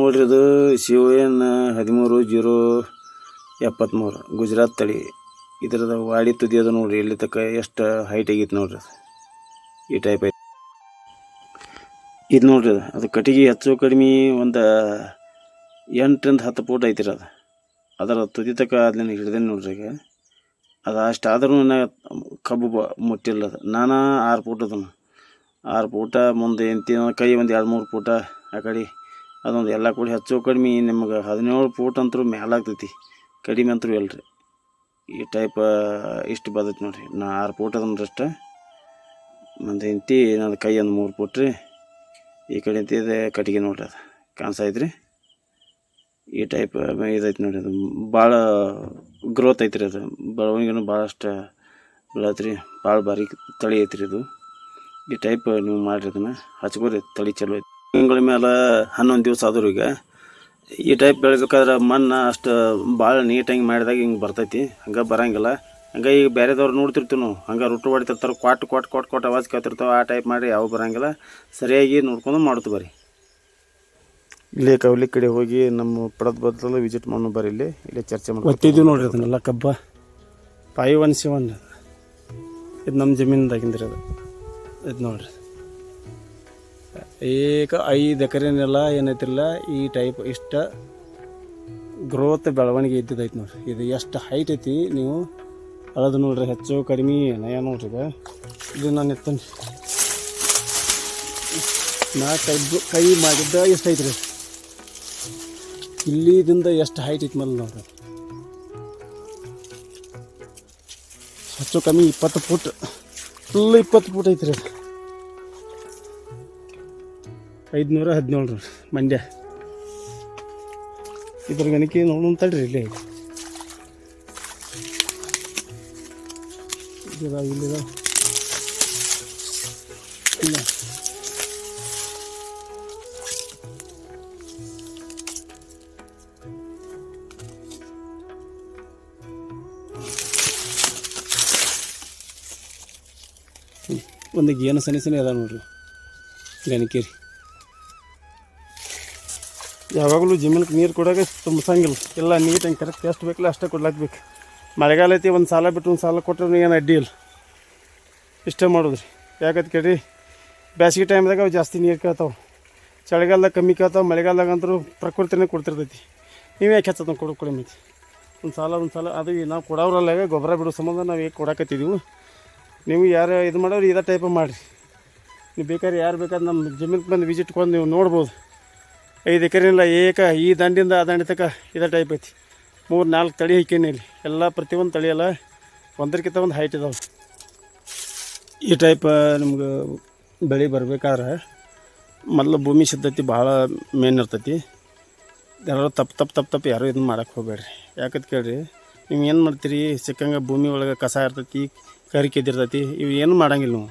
ನೋಡ್ರಿ ಇದು ಎನ್ ಹದಿಮೂರು ಜೀರೋ ಎಪ್ಪತ್ತ್ಮೂರು ಗುಜರಾತ್ ತಳಿ. ಇದ್ರದ ವಾಡಿ ತುದಿ ಅದು ನೋಡ್ರಿ, ಇಲ್ಲಿ ತಕ್ಕ ಎಷ್ಟು ಹೈಟ್ ಆಗೈತೆ ನೋಡ್ರಿ ಅದು. ಈ ಟೈಪ್ ಐತಿ. ಇದು ನೋಡ್ರಿ ಅದು. ಅದು ಕಟ್ಟಿಗೆ ಹೆಚ್ಚು ಕಡಿಮೆ ಒಂದು ಎಂಟರಿಂದ ಹತ್ತು ಫೂಟ್ ಐತಿರ ಅದು. ಅದರ ತುದಿ ತಕ್ಕ ಅದನ್ನ ಹಿಡ್ದೇನೆ ನೋಡ್ರಿ ಈಗ. ಅದು ಅಷ್ಟಾದ್ರೂ ಕಬ್ಬು ಬ- ಮುಟ್ಟಿಲ್ಲ ಅದು. ನಾನು ಆರು ಫೂಟ್ ಅದನ್ನು. ಆರು ಫೂಟ ಮುಂದೆ ಎಂತಿ ಕೈ ಒಂದು ಎರಡು ಮೂರು ಫೂಟ ಆ ಕಡೆ ಅದೊಂದು ಎಲ್ಲ ಕೂಡಿ ಹೆಚ್ಚು ಕಡಿಮೆ ನಿಮ್ಗೆ ಹದಿನೇಳು ಫೂಟ್ ಅಂತರೂ ಮ್ಯಾಲಾಗ್ತೈತಿ ಕಡಿಮೆ ಅಂತರೂ ರೀ ಈ ಟೈಪ್ ಇಷ್ಟು ಬದೈತಿ ನೋಡಿರಿ. ನಾ ಆರು ಫೂಟ್ ಅದನ್ರಷ್ಟ ಮುಂದೆ ಇಂತಿ ನನ್ನ ಕೈ ಒಂದು ಮೂರು ಫೂಟ್ ರೀ. ಈ ಕಡೆ ಇಂತಿದೆ ಇದೆ, ಕಟ್ಟಿಗೆ ನೋಡ್ರಿ ಅದು. ಕಾಣಿಸೈತ್ರಿ ಈ ಟೈಪ್ ಇದೈತಿ ನೋಡಿರಿ ಅದು. ಭಾಳ ಗ್ರೋತ್ ಐತ್ರಿ ಅದು. ಬೆಳವಣಿಗೆನೂ ಭಾಳಷ್ಟು ಬೆಳತ್ರಿ. ಭಾಳ ಬಾರಿ ತಳಿ ಐತ್ರಿ ಇದು. ಈ ಟೈಪ್ ನೀವು ಮಾಡಿರಿ ಅದನ್ನು. ಹಚ್ಕೋರಿ, ತಳಿ ಚಲೋ ಐತಿ ತಿಂಗಳ ಮೇಲೆ ಹನ್ನೊಂದು ದಿವಸ ಆದ್ರೂ ಈಗ. ಈ ಟೈಪ್ ಬೆಳಿಬೇಕಾದ್ರೆ ಮಣ್ಣು ಅಷ್ಟು ಭಾಳ ನೀಟಾಗಿ ಮಾಡಿದಾಗ ಹಿಂಗೆ ಬರ್ತೈತಿ. ಹಂಗೆ ಬರಂಗಿಲ್ಲ. ಹಂಗೆ ಈಗ ಬೇರೆದವ್ರು ನೋಡ್ತಿರ್ತೀವಿ ನಾವು. ಹಂಗೆ ರೊಟ್ಟು ಹೊಡಿತಿರ್ತಾರೆ ಕ್ವಾಟ್ ಕ್ವಾಟ್ ಕ್ವಾಟ್ ಕ್ವಾಟ್ ಅವಾಜ್ ಕೇಳ್ತಿರ್ತಾವೆ ಆ ಟೈಪ್ ಮಾಡಿ ಯಾವ ಬರಂಗಿಲ್ಲ. ಸರಿಯಾಗಿ ನೋಡ್ಕೊಂಡು ಮಾಡ್ತು ಬರ್ರಿ ಇಲ್ಲೇ ಕವಲಿ ಕಡೆ ಹೋಗಿ ನಮ್ಮ ಪಡದ ಬದಲು ವಿಸಿಟ್ ಮಾಡೋಣ ಬರ್ರಿ ಇಲ್ಲಿ. ಇಲ್ಲೇ ಚರ್ಚೆ ಮಾಡಿ ನೋಡಿರಿ ನೋಡ್ರಿ ಅದನ್ನೆಲ್ಲ ಕಬ್ಬ. ಫೈವ್ ಒನ್ ಸೆವೆನ್ ಇದು ನಮ್ಮ ಜಮೀನ್ದಾಗಿಂದ್ರಿ ಅದು. ಇದು ನೋಡ್ರಿ. ಏಕ ಐದು ಎಕರೆನೆಲ್ಲ ಏನೈತಿಲ್ಲ ಈ ಟೈಪ್ ಇಷ್ಟ ಗ್ರೋತ್ ಬೆಳವಣಿಗೆ ಇದ್ದಿದ್ದೈತಿ ನೋಡ್ರಿ. ಇದು ಎಷ್ಟು ಹೈಟ್ ಐತಿ, ನೀವು ಅಳದು ನೋಡ್ರಿ, ಹೆಚ್ಚು ಕಡಿಮೆ ನಯ ನೋಡ್ರಿ ಈಗ. ಇದು ನಾನು ಎತ್ತೀನಿ. ನಾ ಕೈ ಕೈ ಮಾಡಿದ್ದ ಎಷ್ಟು ಐತ್ರಿ ಇಲ್ಲಿದಿಂದ ಎಷ್ಟು ಹೈಟ್ ಐತಿ ಮೇಲೆ ನೋಡ್ರಿ. ಹೆಚ್ಚು ಕಮ್ಮಿ ಇಪ್ಪತ್ತು ಫುಟ್ ಫುಲ್ ಇಪ್ಪತ್ತು ಫುಟ್ ಐತ್ರಿ. ಐದುನೂರ, ಹದಿನೇಳು ರೀ, ಮಂಡ್ಯ. ಇದ್ರ ಗಣಕಿ ನೋಡೋಣ ತಡ್ರಿ ಇಲ್ಲೇ. ಐತಿ ಇಲ್ಲಿದಾವ ಇಲ್ಲಿದಾವ ಇಲ್ಲ. ಒಂದು ಏನು ಸನಿ ಸನಿ ಅದ ನೋಡ್ರಿ ಗಣಕೇರಿ ಯಾವಾಗಲೂ ಜಮೀನಿಗೆ ನೀರು ಕೊಡೋಕೆ ತುಂಬಿಸಂಗಿಲ್ಲ. ಎಲ್ಲ ನೀಟಾಗಿ ಕರೆಕ್ಟ್ ಎಷ್ಟು ಬೇಕಲ್ಲ, ಅಷ್ಟೇ ಕೊಡ್ಲಾಕ್ಬೇಕು ಮಳೆಗಾಲ ಐತಿ, ಒಂದು ಸಾಲ ಬಿಟ್ಟು ಒಂದು ಸಾಲ ಕೊಟ್ಟರೆ ಏನು ಅಡ್ಡಿ ಇಲ್ಲ. ಇಷ್ಟೇ ಮಾಡೋದ್ರಿ. ಯಾಕಂತ ಕೇಳಿ ಬೇಸಿಗೆ ಟೈಮ್ದಾಗ ಅವು ಜಾಸ್ತಿ ನೀರು ಕೇಳ್ತಾವೆ. ಚಳಿಗಾಲದಾಗ ಕಮ್ಮಿ ಕೇಳ್ತಾವೆ, ಮಳೆಗಾಲದಾಗ ಅಂತೂ ಪ್ರಕೃತಿನೇ ಕೊಡ್ತಿರ್ತೈತಿ. ನೀವು ಯಾಕೆ ಹೆಚ್ಚತ್ತ ಕೊಡೋ ಕೊಡಿ ಒಂದು ಸಾಲ ಒಂದು ಸಾಲ, ಅದು ನಾವು ಕೊಡೋರಲ್ಲ ಗೊಬ್ಬರ ಬಿಡೋ ಸಂಬಂಧ ನಾವು ಹೇಗೆ ಕೊಡಾಕತ್ತಿದ್ದೀವಿ ನೀವು ಯಾರು ಇದು ಮಾಡೋರು ಇದೇ ಟೈಪ್ ಮಾಡಿರಿ. ನೀವು ಬೇಕಾದ್ರೆ ಯಾರು ಬೇಕಾದ್ರೆ ನಮ್ಮ ಜಮೀನ್ಗೆ ಬಂದು ವಿಸಿಟ್ ಕೊಂಡು ನೀವು ನೋಡ್ಬೋದು. ಐದು ಎಕರೆನಿಲ್ಲ ಏಕ ಈ ದಂಡಿಂದ ಆ ದಂಡಿ ತನಕ ಇದೇ ಟೈಪ್ ಐತಿ. ಮೂರು, ನಾಲ್ಕು ತಳಿ ಹಾಕೀನಿ ಇಲ್ಲಿ. ಎಲ್ಲ ಪ್ರತಿಯೊಂದು ತಳಿ ಎಲ್ಲ ಒಂದಕ್ಕಿಂತ ಒಂದು ಹೈಟ್ ಇದಾವೆ. ಈ ಟೈಪ್ ನಿಮ್ಗೆ ಬೆಳೆ ಬರ್ಬೇಕಾದ್ರೆ ಮೊದಲು ಭೂಮಿ ಸಿದ್ಧತೆ ಭಾಳ ಮೇನ್ ಇರ್ತೈತಿ. ಯಾರು ತಪ್ಪು ತಪ್ಪು ತಪ್ಪು ತಪ್ಪು ಯಾರೂ ಇದನ್ನು ಮಾಡೋಕ್ಕೆ ಹೋಗಬೇಡ್ರಿ ಯಾಕಂತ ಕೇಳ್ರಿ, ನೀವು ಏನು ಮಾಡ್ತೀರಿ? ಸಿಕ್ಕಂಗೆ ಭೂಮಿ ಒಳಗೆ ಕಸ ಇರ್ತೈತಿ ಕರಿಕೆದಿರ್ತೈತಿ ಇವು ಏನು ಮಾಡಂಗಿಲ್ಲ ನೀವು.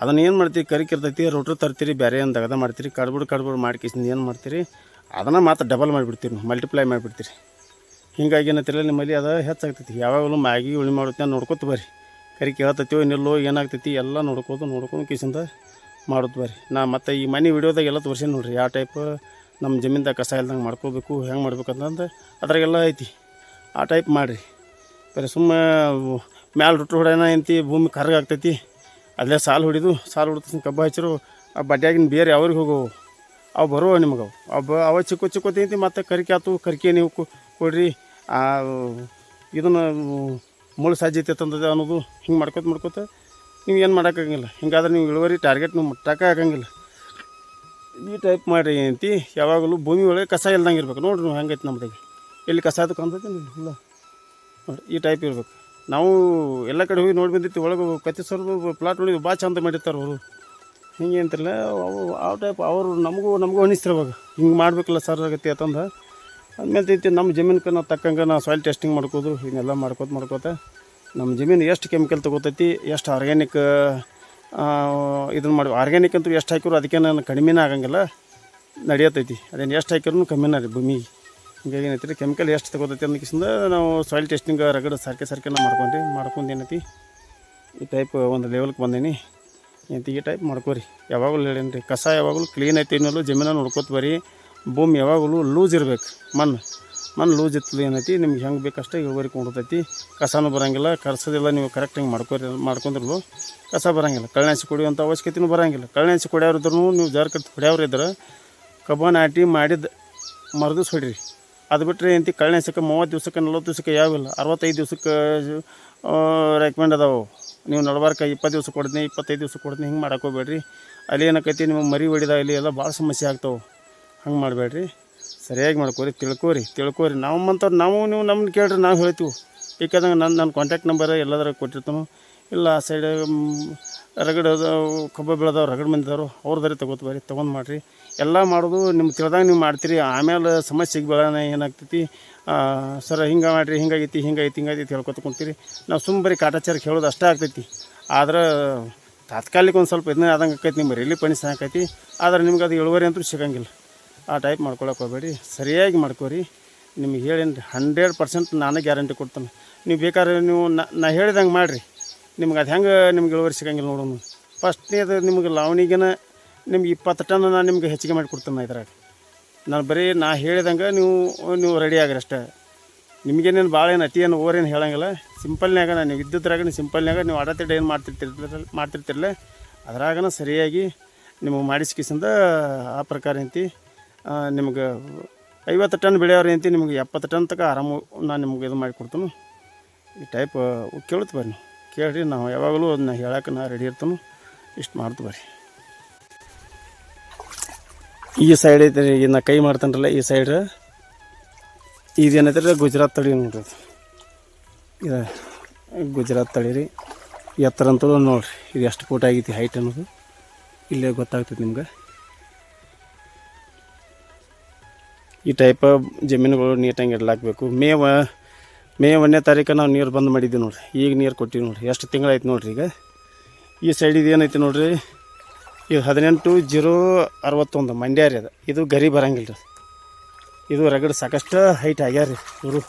ಅದನ್ನ ಏನು ಮಾಡ್ತೀರಿ? ಕರಿಕಿರ್ತೈತಿ ರೊಟ್ರು ತರ್ತೀರಿ ಬೇರೆ ಏನು ದಗದ ಮಾಡ್ತೀರಿ, ಕಡ್ಬಿಡು ಕಡ್ಬಿಡು ಮಾಡ್ಕೇಸಿಂದ ಏನು ಮಾಡ್ತೀರಿ? ಅದನ್ನು ಮಾತ್ರ ಡಬಲ್ ಮಾಡಿಬಿಡ್ತೀರಿ ಮಲ್ಟಿಪ್ಲೈ ಮಾಡಿಬಿಡ್ತೀರಿ. ಹಿಂಗಾಗಿ ಏನತ್ತಿರಲ್ಲ ನಿಮ್ಮಲ್ಲಿ ಅದು ಹೆಚ್ಚಾಗ್ತೈತಿ. ಯಾವಾಗಲೂ ಮ್ಯಾಗಿ ಉಳಿ ಮಾಡುತ್ತೆ ನೋಡ್ಕೊತ ಬರ್ರಿ. ಕರಿ ಕೇಳತೈತಿ ನಿಲ್ಲೋ ಏನಾಗ್ತೈತಿ, ಎಲ್ಲ ನೋಡ್ಕೋದು ನೋಡ್ಕೊಂಡು ಕಿಸಿಂದ ಮಾಡೋದು ಬರ್ರಿ. ನಾ ಮತ್ತು ಈ ಮನೆ ವಿಡಿಯೋದಾಗ ಎಲ್ಲ ತೋರಿಸಿ ನೋಡ್ರಿ, ಯಾವ ಟೈಪ್ ನಮ್ಮ ಜಮೀನ್ದಾಗ ಕಸ ಇಲ್ದಂಗೆ ಮಾಡ್ಕೋಬೇಕು, ಹೆಂಗೆ ಮಾಡ್ಬೇಕಂತಂದು ಅದ್ರಾಗೆಲ್ಲ ಐತಿ. ಆ ಟೈಪ್ ಮಾಡಿರಿ. ಬರೀ ಸುಮ್ಮನೆ ಮ್ಯಾಲೆ ರೊಟ್ಟಿ ಹೊಡೆಯೋಣ ಎಂತಿ ಭೂಮಿ ಕರ್ಗ ಆಗ್ತೈತಿ. ಅಲ್ಲೇ ಸಾಲು ಹೊಡಿದು, ಸಾಲು ಹೊಡೆದ ಕಬ್ಬು ಹಚ್ಚರು ಆ ಬಡ್ಯಾಗಿನ ಬೇರೆ ಅವ್ರಿಗೆ ಹೋಗೋವು? ಅವು ಬರುವ ನಿಮಗೆ ಅವು. ಅವು ಚಿಕ್ಕ ಚಿಕ್ಕ ತಿಂತಿ, ಮತ್ತು ಕರಿಕೆ ಆತು, ಕರಿಕೆ ನೀವು ಕೊಡ್ರಿ. ಆ, ಇದನ್ನು ಮುಳು ಸಾಧ್ಯತೆ ತಂದದೆ ಅನ್ನೋದು ಹಿಂಗೆ ಮಾಡ್ಕೋತ ಮಾಡ್ಕೋತ ನೀವು ಏನು ಮಾಡೋಕ್ಕಾಗಂಗಿಲ್ಲ. ಹಿಂಗಾದ್ರೆ ನೀವು ಇಳುವರಿ ಟಾರ್ಗೆಟ್ ನೀವು ಮುಟ್ಟಕ್ಕೆ ಆಗಂಗಿಲ್ಲ. ಈ ಟೈಪ್ ಮಾಡಿರಿ ಅಂತಿ, ಯಾವಾಗಲೂ ಭೂಮಿ ಒಳಗೆ ಕಸ ಇಲ್ದಂಗೆ ಇರ್ಬೇಕು. ನೋಡ್ರಿ ನೀವು ಹೆಂಗೈತೆ ನಮ್ಮದಾಗೆ ಎಲ್ಲಿ ಕಸ ಅದಕ್ಕೆ ಅಂದ್ರೆ ಇಲ್ಲ. ನೋಡಿ ಈ ಟೈಪ್ ಇರ್ಬೇಕು. ನಾವು ಎಲ್ಲ ಕಡೆ ಹೋಗಿ ನೋಡಿ ಬಂದಿತ್ತು ಒಳಗೆ ಕತ್ತಿ ಪ್ಲಾಟ್ ನೋಡಿ ಭಾಳ ಚಂದ ಮಾಡಿರ್ತಾರೆ ಅವರು. ಹಿಂಗೆ ಅಂತಿರಲ್ಲ, ಅವು ಆ ಟೈಪ್ ಅವರು ನಮಗೂ ನಮಗೂ ಅವಾಗ ಹಿಂಗೆ ಮಾಡಬೇಕಲ್ಲ ಸರ್ ಆಗತ್ತೆ ಅಂತಂದು. ಆಮೇಲೆ ಐತಿ ನಮ್ಮ ಜಮೀನ್ಗೆ ನಾವು ತಕ್ಕಂಗೆ ನಾವು ಸಾಯಿಲ್ ಟೆಸ್ಟಿಂಗ್ ಮಾಡ್ಕೋದು, ಹಿಂಗೆಲ್ಲ ಮಾಡ್ಕೋತ ಮಾಡ್ಕೋತ ನಮ್ಮ ಜಮೀನು ಎಷ್ಟು ಕೆಮಿಕಲ್ ತೊಗೋತೈತಿ, ಎಷ್ಟು ಆರ್ಗ್ಯಾನಿಕ್ ಇದನ್ನು ಮಾಡಿ ಆರ್ಗ್ಯಾನಿಕ್ ಅಂತೂ ಎಷ್ಟು ಹಾಕಿರೋ ಅದಕ್ಕೆ ನಾನು ಕಡಿಮೆನೇ ಆಗಂಗಿಲ್ಲ. ನಡೆಯತೈತಿ. ಅದೇನು ಎಷ್ಟು ಹಾಕಿರೋ ಕಮ್ಮಿನೇ ರೀ ಭೂಮಿಗೆ. ಹಿಂಗಾಗಿ ಏನೈತಿ ಕೆಮಿಕಲ್ ಎಷ್ಟು ತಗೋತೈತಿ ಕಿಸಿಂದ ನಾವು ಸಾಯಿಲ್ ಟೆಸ್ಟಿಂಗ್ ರಗಡ ಸರ್ಕೆ ಸರ್ಕೆನ ಮಾಡ್ಕೊಂಡು ಮಾಡ್ಕೊಂಡು ಏನೈತಿ, ಈ ಟೈಪ್ ಒಂದು ಲೆವೆಲ್ಗೆ ಬಂದೀನಿ. ಏನೈತಿ, ಈ ಟೈಪ್ ಮಾಡ್ಕೋರಿ. ಯಾವಾಗಲೂ ಹೇಳೇನಿ ರೀ ಕಸ ಯಾವಾಗಲೂ ಕ್ಲೀನ್ ಐತಿ ಇನ್ನೂ ಜಮೀನ ನೋಡ್ಕೋತ ಬರ್ರಿ ಭೂಮಿ ಯಾವಾಗಲೂ ಲೂಸ್ ಇರಬೇಕು, ಮಣ್ಣು. ಮಣ್ಣು ಲೂಸ್ ಇತ್ತು ಏನೈತಿ, ನಿಮ್ಗೆ ಹೆಂಗೆ ಬೇಕಷ್ಟೇ ಇಳುವರಿ ಕೊಂಡತೈತಿ. ಕಸನೂ ಬರೋಂಗಿಲ್ಲ, ಕರ್ಸೋದೆಲ್ಲ, ನೀವು ಕರೆಕ್ಟಾಗಿ ಮಾಡ್ಕೊರಿ ಮಾಡ್ಕೊಂಡ್ರು ಕಸ ಬರೋಂಗಿಲ್ಲ. ಕಳ್ಳೆಸಿ ಕುಡಿಯುವಂಥ ಅವಶ್ಯಕತೆಯೂ ಬರೋಂಗಿಲ್ಲ. ಕಳ್ಳೆಸಿ ಕುಡಿಯೋರು ನೀವು ಜಾರ್ಕಟ್ಟು ಹೊಡೆಯವ್ರಿದ್ರೆ ಕಬ್ಬ ನಾಟಿ ಮಾಡಿದ ಮರದ ಹೊಡ್ರಿ. ಅದು ಬಿಟ್ಟರೆ ಏನಂತಿ ಕಳ್ಳೆಸಕ್ಕೆ ಮೂವತ್ತು ದಿವ್ಸಕ್ಕೆ, ನಲ್ವತ್ತು ದಿವ್ಸಕ್ಕೆ ಯಾವಿಲ್ಲ. ಅರವತ್ತೈದು ದಿವ್ಸಕ್ಕೆ ರೆಕಮೆಂಡ್ ಅದಾವೆ. ನೀವು ನಡ್ಬಾರ್ಕ ಇಪ್ಪತ್ತು ದಿವಸ ಕೊಡ್ತೀನಿ, ಇಪ್ಪತ್ತೈದು ದಿವಸ ಕೊಡ್ತೀನಿ, ಹಿಂಗೆ ಮಾಡಾಕೋಬೇಡ್ರಿ ಹೋಗ್ಬೇಡ್ರಿ. ಅಲ್ಲಿ ಏನಕ್ಕೈತಿ ನಿಮಗೆ ಮರಿ ಹೊಡಿದ ಇಲ್ಲಿ ಎಲ್ಲ ಭಾಳ ಸಮಸ್ಯೆ ಆಗ್ತಾವೆ. ಹಂಗೆ ಮಾಡಬೇಡ್ರಿ. ಸರಿಯಾಗಿ ಮಾಡ್ಕೋರಿ, ತಿಳ್ಕೋರಿ, ತಿಳ್ಕೊರಿ. ನಮ್ಮಂಥವ್ರು ನಾವು ನೀವು ನಮ್ಮನ್ನ ಕೇಳ್ರಿ, ನಾವು ಹೇಳ್ತೀವಿ. ಬೇಕಾದಂಗೆ ನನ್ನ ನನ್ನ ಕಾಂಟ್ಯಾಕ್ಟ್ ನಂಬರ್ ಎಲ್ಲದರ ಕೊಟ್ಟಿರ್ತಾನು. ಇಲ್ಲ, ಆ ಸೈಡ್ ರಗಡ್ ಕಬ್ಬು ಬೆಳೆದವ್ರು, ರಗಡ್ ಮಂದಿದವರು ಅವ್ರದಾರೆ ತಗೋತ ಬರ್ರಿ, ತೊಗೊಂಡು ಮಾಡಿರಿ. ಎಲ್ಲ ಮಾಡೋದು ನಿಮ್ಗೆ ತಿಳ್ದಾಗ ನೀವು ಮಾಡ್ತೀರಿ. ಆಮೇಲೆ ಸಮಸ್ಯೆಗೆ ಬೆಳೆನ ಏನಾಗ್ತೈತಿ? ಸರ್ ಹಿಂಗೆ ಮಾಡಿರಿ ಹಿಂಗಾಗೈತಿ ಹಿಂಗಾಗೈತಿ ಹಿಂಗಾಗೈತಿ ಹೇಳ್ಕೊತ ಕುಂತೀರಿ. ನಾವು ಸುಮ್ಮ ಬರೀ ಕಾಟಾಚಾರಕ್ಕೆ ಹೇಳೋದು ಅಷ್ಟೇ ಆಗ್ತೈತಿ. ಆದ್ರೆ ತಾತ್ಕಾಲಿಕ ಒಂದು ಸ್ವಲ್ಪ ಇದನ್ನ ಆದಂಗೆ ಆಕೈತಿ ನಿಮ್ಮ ರಿಲೀಫ್ ಪಣಿ ಸಾಕೈತಿ ಆದ್ರೆ ನಿಮ್ಗೆ ಅದು ಇಳುವರಿ ಅಂತೂ ಸಿಗಂಗಿಲ್ಲ. ಆ ಟೈಪ್ ಮಾಡ್ಕೊಳಕ್ಕೆ ಹೋಗಬೇಡಿ. ಸರಿಯಾಗಿ ಮಾಡ್ಕೋರಿ. ನಿಮ್ಗೆ ಹೇಳಿ ಹಂಡ್ರೆಡ್ ಪರ್ಸೆಂಟ್ ನಾನೇ ಗ್ಯಾರಂಟಿ ಕೊಡ್ತೇನೆ. ನೀವು ಬೇಕಾದ್ರೆ ನೀವು ನಾ ಹೇಳಿದಂಗೆ ಮಾಡಿರಿ. ನಿಮ್ಗೆ ಅದು ಹೆಂಗೆ ನಿಮ್ಗೆ ಇಳುವರಿ ಸಿಗಂಗಿಲ್ಲ ನೋಡೋಣ ಫಸ್ಟ್ನೇದು ನಿಮ್ಗೆ ಲಾವಣಿಗೆನ ನಿಮ್ಗೆ ಇಪ್ಪತ್ತು ಟನ್ ನಾನು ನಿಮ್ಗೆ ಹೆಚ್ಚಿಗೆ ಮಾಡಿ ಕೊಡ್ತೇನೆ ಇದ್ರಾಗ. ನಾನು ಬರೀ ನಾ ಹೇಳಿದಂಗೆ ನೀವು ನೀವು ರೆಡಿ ಆಗಿರಿ ಅಷ್ಟೇ. ನಿಮಗೇನೇನು ಭಾಳ ಏನು ಅತಿ ಏನು ಓವರ್ ಏನು ಹೇಳಂಗಿಲ್ಲ. ಸಿಂಪಲ್ನ್ಯಾಗ ನಾನು ನೀವು ಸಿಂಪಲ್ನ್ಯಾಗ ನೀವು ಅಡತಿಡ್ಡ ಏನು ಮಾಡ್ತಿರ್ತಿರ್ತಿರಲ್ಲ ಮಾಡ್ತಿರ್ತಿರಲ್ಲ ಅದ್ರಾಗನ ಸರಿಯಾಗಿ ನಿಮಗೆ ಮಾಡಿಸ್ಕಿಸಿಂದ ಆ ಪ್ರಕಾರ ಅಂತಿ ನಿಮ್ಗೆ ಐವತ್ತು ಟನ್ ಬೆಳೆಯೋರು ಅಂತಿ ನಿಮ್ಗೆ ಎಪ್ಪತ್ತು ಟನ್ ತನಕ ಆರಾಮು ನಾನು ನಿಮ್ಗೆ ಇದು ಮಾಡಿ ಕೊಡ್ತೀನಿ. ಈ ಟೈಪ್ ಕೇಳುತ್ತೆ ಬರ್ರಿ ಕೇಳ್ರಿ, ನಾವು ಯಾವಾಗಲೂ ಅದನ್ನ ಹೇಳಕ್ಕೆ ನಾ ರೆಡಿ ಇರ್ತಾನು, ಇಷ್ಟು ಮಾಡ್ತು ಬರ್ರಿ. ಈ ಸೈಡ್ ಐತೆ ರೀ ನಾ ಕೈ ಮಾಡ್ತಾನಲ್ಲ ಈ ಸೈಡ್ ಇದೇನೈತೆ ರೀ ಗುಜರಾತ್ ತಳಿ ನೋಡ್ರಿ. ಇದು ಗುಜರಾತ್ ತಳಿ ರೀ. ಎತ್ತರ ಅಂತಲೂ ನೋಡ್ರಿ, ಇದು ಎಷ್ಟು ಫೂಟ್ ಆಗೈತಿ ಹೈಟ್ ಅನ್ನೋದು. ಇಲ್ಲೇ ಗೊತ್ತಾಗ್ತದೆ ನಿಮ್ಗೆ. ಈ ಟೈಪ್ ಜಮೀನುಗಳು ನೀಟಾಗಿ ಇಡ್ಲಾಕ್ಬೇಕು. ಮೇವ ಮೇ ಒಂದನೇ ತಾರೀಕು ನಾವು ನೀರು ಬಂದ್ ಮಾಡಿದ್ದೀವಿ ನೋಡ್ರಿ. ಈಗ ನೀರು ಕೊಟ್ಟಿವಿ ನೋಡ್ರಿ. ಎಷ್ಟು ತಿಂಗಳಾಯ್ತು ನೋಡ್ರಿ ಈಗ. ಈ ಸೈಡ್ ಇದು ಏನೈತಿ ನೋಡ್ರಿ? ಇದು ಹದಿನೆಂಟು ಜೀರೋ ಅರವತ್ತೊಂದು ಮಂಡ್ಯ ರೀ ಅದು. ಇದು ಗರಿ ಬರಂಗಿಲ್ಲ ರೀ. ಇದು ರಗಡ್ ಸಾಕಷ್ಟು ಹೈಟ್ ಆಗ್ಯಾರ ರೀ ಇವರು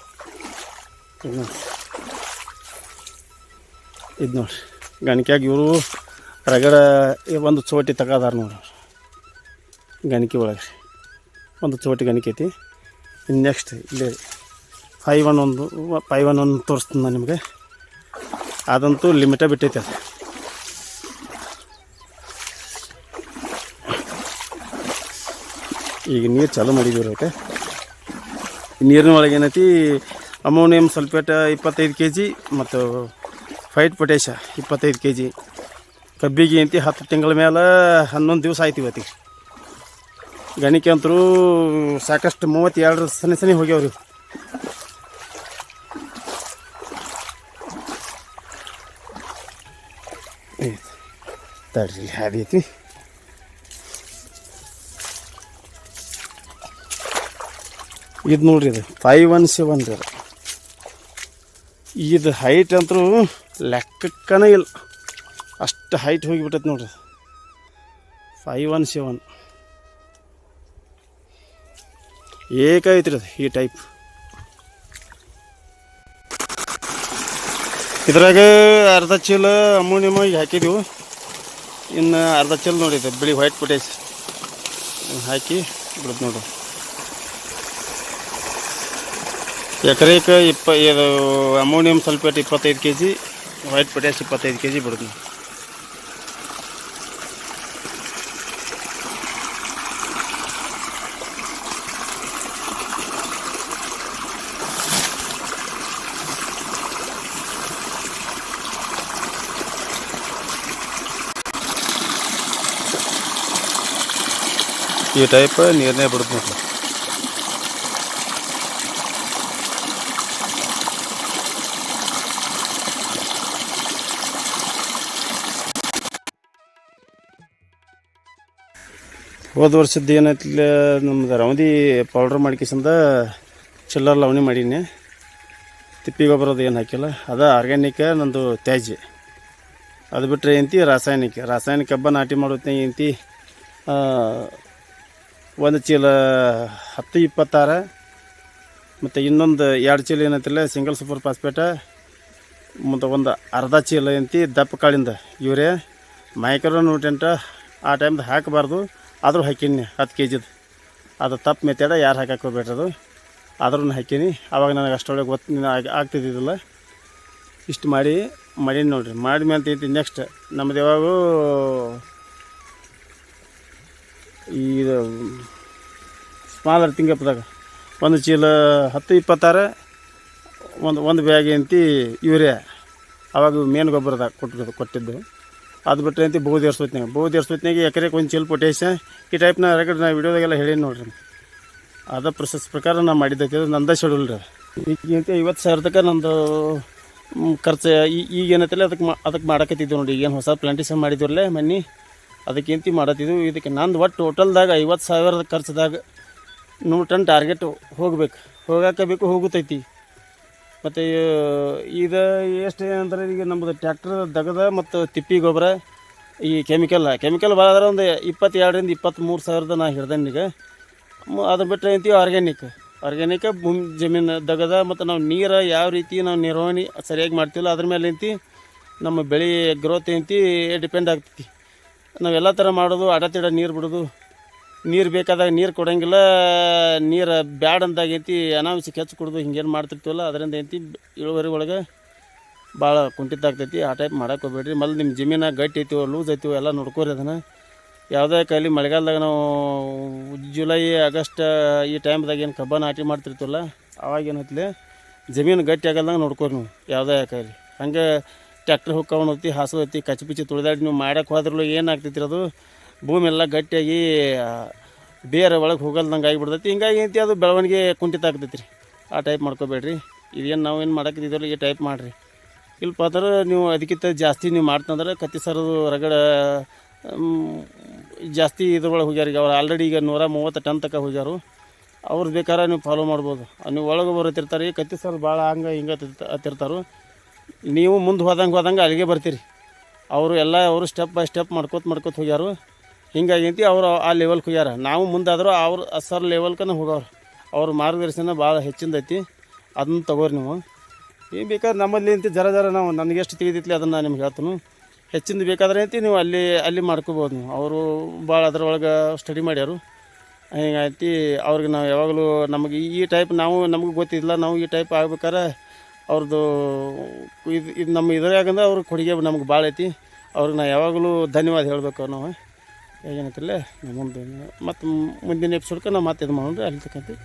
ಇದು ನೋಡ್ರಿ. ಇದು ನೋಡ್ರಿ. ಗಣಿಕೆಯಾಗಿ ಇವರು ರಗಡ ಒಂದು ಚೋಟಿ ತಗೋದಾರ ನೋಡ್ರಿ ಗಣಿಕೆ ಒಳಗೆ ಒಂದು ಚೋಟಿ ಗಣಿಕೆ ಐತಿ. ಇನ್ನು ನೆಕ್ಸ್ಟ್ ಇಲ್ಲಿ ಫೈವ್ ಒನ್ ಒಂದು ಫೈವ್ ಒನ್ ಒಂದು ತೋರಿಸ್ತೀನಿ ನಾನು ನಿಮಗೆ. ಅದಂತೂ ಲಿಮಿಟೇ ಬಿಟ್ಟೈತೆ ಅದು. ಈಗ ನೀರು ಚಾಲೂ ಮಾಡಿದ್ದೀವಿ ರೀ ನೀರಿನ ಒಳಗೆ ಏನೈತಿ, ಅಮೋನಿಯಂ ಸಲ್ಫೇಟ್ ಇಪ್ಪತ್ತೈದು ಕೆ ಜಿ ಮತ್ತು ಫೈಟ್ ಪೊಟ್ಯಾಷ ಇಪ್ಪತ್ತೈದು ಕೆ ಜಿ ಕಬ್ಬಿಗೆ ಅಂತಿ ಹತ್ತು ತಿಂಗಳ ಮೇಲೆ ಹನ್ನೊಂದು ದಿವಸ ಆಯ್ತು ಇವತ್ತಿಗೆ. ಗಣಿಕೆ ಅಂತರೂ ಸಾಕಷ್ಟು ಮೂವತ್ತೆರಡು ಸನಿ ಸನಿ ಹೋಗ್ಯಾವ್ರಿ. ತಡ್ರಿ ಅದು ಇದು ನೋಡ್ರಿ ಇದು ಫೈವ್ ಒನ್ ಸೆವೆನ್ ರೀ ಇದು ಹೈಟ್ ಅಂತೂ ಲೆಕ್ಕಕ್ಕನೇ ಇಲ್ಲ. ಅಷ್ಟು ಹೈಟ್ ಹೋಗಿಬಿಟ್ಟೈತೆ ನೋಡ್ರಿ. ಫೈವ್ ಒನ್ ಸೆವೆನ್ ಏಕ ಐತ್ರಿ ಅದು ಈ ಟೈಪ್ ಇದ್ರಾಗ ಅರ್ಧ ಚೀಲ ಅಮೋನಿಯಮ್ ಈಗ ಹಾಕಿದೀವಿ. ಇನ್ನು ಅರ್ಧ ಚಲ್ ಇದು ಬಿಳಿ ವೈಟ್ ಪೊಟೇಸ್ ಹಾಕಿ ಬಿಡುತ್ತೆ ನೋಡು. ಎಕರೆಗೆ ಇಪ್ಪ, ಇದು ಅಮೋನಿಯಂ ಸಲ್ಫೇಟ್ ಇಪ್ಪತ್ತೈದು ಕೆ ಜಿ ವೈಟ್ ಪೊಟ್ಯಾಶ್ ಇಪ್ಪತ್ತೈದು ಕೆ ಜಿ ಬಿಡುತ್ತೆ ಈ ಟೈಪ್ ನೀರನ್ನೇ ಬಿಡುತ್ತೆ ನೋಡ್ರಿ ಹೋದ ವರ್ಷದ್ದು ಏನಾಯ್ತಿಲ್ಲ ನಮ್ದು ರವದಿ ಪೌಡ್ರ್ ಮಾಡ್ಕಿಸಂದ ಚಿಲ್ಲರ್ ಲವಣಿ ಮಾಡೀನಿ. ತಿಪ್ಪಿ ಗೊಬ್ಬರದ ಏನು ಹಾಕಿಲ್ಲ. ಅದು ಆರ್ಗ್ಯಾನಿಕ್ ನಂದು ತ್ಯಾಜ್ಯ. ಅದು ಬಿಟ್ಟರೆ ಏನಂತಿ ರಾಸಾಯನಿಕ. ರಾಸಾಯನಿಕ ಹಬ್ಬ ನಾಟಿ ಮಾಡುತ್ತೆ ಏನಂತಿ ಒಂದು ಚೀಲ ಹತ್ತು ಇಪ್ಪತ್ತಾರು, ಮತ್ತು ಇನ್ನೊಂದು ಎರಡು ಚೀಲ ಏನಂತಿಲ್ಲ ಸಿಂಗಲ್ ಸೂಪರ್ ಫಾಸ್ಪೇಟ ಮತ್ತು ಒಂದು ಅರ್ಧ ಚೀಲ ಏನಂತಿ, ದಪ್ಪ ಕಾಳಿಂದ. ಇವರೇ ಮೈಕ್ರೋ ನ್ಯೂಟ್ರೆಂಟ ಆ ಟೈಮ್ದು ಹಾಕಬಾರ್ದು, ಆದರೂ ಹಾಕೀನಿ ಹತ್ತು ಕೆ ಜಿದು ಅದು ತಪ್ಪು ಮೆತ್ತೇಡ ಯಾರು ಹಾಕಕ್ಕೆ ಹೋಗ್ಬೇಡ್ರಿ ಅದು. ಆದ್ರೂ ಹಾಕೀನಿ. ಆವಾಗ ನನಗೆ ಅಷ್ಟೊಳಗೆ ಗೊತ್ತು ಆಗ್ತಿದ್ದಿದ್ದಿಲ್ಲ. ಇಷ್ಟು ಮಾಡಿ, ಮಾಡೀನಿ ನೋಡಿರಿ. ಮಾಡಿದ್ಮೇಲೆ ನೆಕ್ಸ್ಟ್ ನಮ್ಮದು ಯಾವಾಗೂ ಇದು ಸ್ಮಾಲರ್ ತಿಂಗಪ್ಪದಾಗ. ಒಂದು ಚೀಲ ಹತ್ತು ಇಪ್ಪತ್ತಾರು, ಒಂದು ಒಂದು ಬ್ಯಾಗ್ ಅಂತಿ ಯೂರಿಯಾ. ಆವಾಗ ಮೇನ್ ಗೊಬ್ಬರದಾಗ ಕೊಟ್ಟಿದ್ದು ಕೊಟ್ಟಿದ್ದು. ಅದು ಬಿಟ್ಟರೆ ಅಂತ ಬಹು ಏರ್ಸೋತ್ನಾಗ ಬಹು ಏರ್ಸೋತ್ನಾಗ ಎಕರೆಗೆ ಒಂದು ಚೀಲ ಪೊಟ್ಯಾಶ ಈ ಟೈಪ್ನ ರೆಕಾರ್ಡ್ ನಾ ವಿಡಿಯೋದಾಗೆಲ್ಲ ಹೇಳೀನಿ ನೋಡ್ರಿ. ಅದ ಪ್ರೊಸೆಸ್ ಪ್ರಕಾರ ನಾ ಮಾಡಿದ್ದೈತಿ. ಅದು ನಂದ ಶೆಡ್ಯೂಲ್ ರೀ. ಈಗಂತ ಐವತ್ತು ಸಾವಿರ ತನಕ ನಂದು ಖರ್ಚು. ಈಗ ಏನೈತಲ್ಲ ಅದಕ್ಕೆ ಮಾ ಅದಕ್ಕೆ ಮಾಡಕತ್ತಿದ್ದೆವು ನೋಡಿ ಈಗೇನು ಹೊಸ ಪ್ಲಾಂಟೇಶನ್ ಮಾಡಿದ್ರಲ್ಲೇ ಮನೆ ಅದಕ್ಕಿಂತ ಮಾಡತ್ತಿದ್ವು. ಇದಕ್ಕೆ ನಂದು ಒಟ್ಟು ಟೋಟಲ್ದಾಗ ಐವತ್ತು ಸಾವಿರದ ಖರ್ಚದಾಗ ನೂರು ಟನ್ ಟಾರ್ಗೆಟ್ ಹೋಗ್ಬೇಕು. ಹೋಗಾಕ ಬೇಕು ಹೋಗುತ್ತೈತಿ ಮತ್ತು ಇದು ಎಷ್ಟು ಅಂದ್ರೆ ಈಗ ನಮ್ಮದು ಟ್ಯಾಕ್ಟ್ರ್ ದಗದ ಮತ್ತು ತಿಪ್ಪಿ ಗೊಬ್ಬರ, ಈ ಕೆಮಿಕಲ್ ಕೆಮಿಕಲ್ ಭಾಳ ಒಂದು ಇಪ್ಪತ್ತೆರಡರಿಂದ ಇಪ್ಪತ್ತ್ಮೂರು ಸಾವಿರದ ನಾ ಹಿಡ್ದೇನೆ ಈಗ. ಅದನ್ನ ಬಿಟ್ಟರೆ ಅಂತೀವಿ ಆರ್ಗ್ಯಾನಿಕ್ ಆರ್ಗ್ಯಾನಿಕ್ ಭೂಮಿ, ಜಮೀನು ದಗದ ಮತ್ತು ನಾವು ನೀರು ಯಾವ ರೀತಿ ನಾವು ನಿರ್ವಹಣೆ ಸರಿಯಾಗಿ ಮಾಡ್ತೀವಲ್ಲ, ಅದ್ರ ಮೇಲೆ ನಮ್ಮ ಬೆಳೆ ಗ್ರೋತ್ ಅಂತಿ ಡಿಪೆಂಡ್ ಆಗ್ತೈತಿ. ನಾವೆಲ್ಲ ಥರ ಮಾಡೋದು ಅಡತಿಡ ನೀರು ಬಿಡೋದು. ನೀರು ಬೇಕಾದಾಗ ನೀರು ಕೊಡೋಂಗಿಲ್ಲ, ನೀರು ಬ್ಯಾಡ ಅಂದಾಗ ಐತಿ ಅನಾವಶ್ಯಕ ಹೆಚ್ಚು ಕುಡಿದು ಹಿಂಗೇನು ಮಾಡ್ತಿರ್ತೀವಲ್ಲ, ಅದರಿಂದ ಐತಿ ಇಳುವರಿ ಒಳಗೆ ಭಾಳ ಕುಂಠಿತ ಆಗ್ತೈತಿ. ಆ ಟೈಪ್ ಮಾಡೋಕೆ ಹೋಗ್ಬೇಡ್ರಿ. ಮೊದಲು ನಿಮ್ಮ ಜಮೀನ ಗಟ್ಟಿ ಐತಿವೋ, ಲೂಸ್ ಐತಿವೋ, ಎಲ್ಲ ನೋಡ್ಕೋರಿ ಅದನ್ನು. ಯಾವುದೇ ಕೈಲಿ ಮಳೆಗಾಲದಾಗ ನಾವು ಜುಲೈ ಆಗಸ್ಟ್ ಈ ಟೈಮ್ದಾಗ ಏನು ಕಬ್ಬ ನಾಟಿ ಮಾಡ್ತಿರ್ತೀವಲ್ಲ, ಅವಾಗ ಏನೈತಿ ಜಮೀನು ಗಟ್ಟಿ ಆಗಲ್ದಂಗೆ ನೋಡ್ಕೋರಿ ನೀವು, ಯಾವುದೇ ಕೈಲಿ. ಹಂಗೆ ಟ್ಯಾಕ್ಟ್ರ್ ಹೋಗ್ತಿ ಹಾಸು ಐತಿ ಕಚ್ಚಿ ಪಿಚ್ಚಿ ತುಳಿದಾಡಿ ನೀವು ಮಾಡಕ್ಕೆ ಹೋದ್ರಲ್ಲೂ ಏನಾಗ್ತೈತಿ ಅದು? ಭೂಮಿ ಎಲ್ಲ ಗಟ್ಟಿಯಾಗಿ ಬೇರೆ ಒಳಗೆ ಹೋಗಲ್ದಂಗೆ ಆಗಿಬಿಡ್ತೈತಿ. ಹಿಂಗಾಗಿ ಏನೈತಿ ಅದು ಬೆಳವಣಿಗೆ ಕುಂಠಿತ ಆಗ್ತೈತಿ ರೀ ಆ ಟೈಪ್ ಮಾಡ್ಕೋಬೇಡ್ರಿ. ಇದೇನು ನಾವು ಏನು ಮಾಡಕ್ಕೆ ಈ ಟೈಪ್ ಮಾಡಿರಿ. ಇಲ್ಲಪ್ಪ ಅಂದ್ರೆ ನೀವು ಅದಕ್ಕಿಂತ ಜಾಸ್ತಿ ನೀವು ಮಾಡ್ತಂದ್ರೆ ಕತ್ತಿ ಸರದು ರಗಡ ಜಾಸ್ತಿ ಇದ್ರೊಳಗೆ ಹೋಗ್ಯಾರ ಈಗ. ಅವ್ರು ಆಲ್ರೆಡಿ ಈಗ ನೂರ ಮೂವತ್ತು ಟನ್ ತನಕ ಹೋಗ್ಯಾರು. ಅವ್ರು ಬೇಕಾದ್ರೆ ನೀವು ಫಾಲೋ ಮಾಡ್ಬೋದು. ನೀವು ಒಳಗೆ ಬರುತ್ತಿರ್ತಾರೆ, ಕತ್ತಿ ಸರ್ ಭಾಳ ಹಂಗೆ ಹಿಂಗೆ ಹತ್ತಿರ್ತಾರು. ನೀವು ಮುಂದೆ ಹೋದಂಗೆ ಹೋದಂಗೆ ಅಲ್ಲಿಗೆ ಬರ್ತೀರಿ. ಅವರು ಎಲ್ಲ ಅವರು ಸ್ಟೆಪ್ ಬೈ ಸ್ಟೆಪ್ ಮಾಡ್ಕೋತ ಮಾಡ್ಕೋತ ಹೋಗ್ಯಾರು. ಹಿಂಗಾಗಿ ಅವರು ಆ ಲೆವೆಲ್ಗೆ ಹೋಗ್ಯಾರ. ನಾವು ಮುಂದಾದರೂ ಅವ್ರು ಸರ್ ಲೆವೆಲ್ಕನ ಹೋಗವ್ರು ಅವ್ರ ಮಾರ್ಗದರ್ಶನ ಭಾಳ ಹೆಚ್ಚಿಂದ ಐತಿ. ಅದನ್ನ ತಗೋರಿ ನೀವು. ಏನು ಬೇಕಾದ್ರೆ ನಮ್ಮಲ್ಲಿ ಅಂತ ಜರ ಜರ ನಾವು ನನಗೆ ಎಷ್ಟು ತಿಳಿದಿತ್ಲಿ ಅದನ್ನು ನಿಮ್ಗೆ ಹೇಳ್ತೀನಿ. ಹೆಚ್ಚಿಂದ ಬೇಕಾದ್ರೆ ಅಂತಿ ನೀವು ಅಲ್ಲಿ ಅಲ್ಲಿ ಮಾಡ್ಕೋಬೋದು ನೀವು. ಅವರು ಭಾಳ ಅದ್ರೊಳಗೆ ಸ್ಟಡಿ ಮಾಡ್ಯಾರು. ಹಿಂಗಾಯ್ತಿ ಅವ್ರಿಗೆ ನಾವು ಯಾವಾಗಲೂ ನಮಗೆ ಈ ಟೈಪ್ ನಾವು ನಮಗೆ ಗೊತ್ತಿಲ್ಲ ನಾವು ಈ ಟೈಪ್ ಆಗ್ಬೇಕಾರೆ ಅವ್ರದ್ದು ಇದು ಇದು ನಮ್ಮ ಇದ್ರಾಗಂದ್ರೆ ಅವ್ರ ಕೊಡುಗೆ ನಮ್ಗೆ ಭಾಳ ಐತಿ. ಅವ್ರಿಗೆ ನಾ ಯಾವಾಗಲೂ ಧನ್ಯವಾದ ಹೇಳಬೇಕು ನಾವು ಏನೈತಿಲ್ಲ ಮುಂದೆ ಮತ್ತು ಮುಂದಿನ ಎಪಿಸೋಡ್ಗೆ ನಾವು ಮತ್ತೆ ಇದು ಮಾಡೋಣ ಅಲ್ಲಿ ತಕ್ಕಂತೆ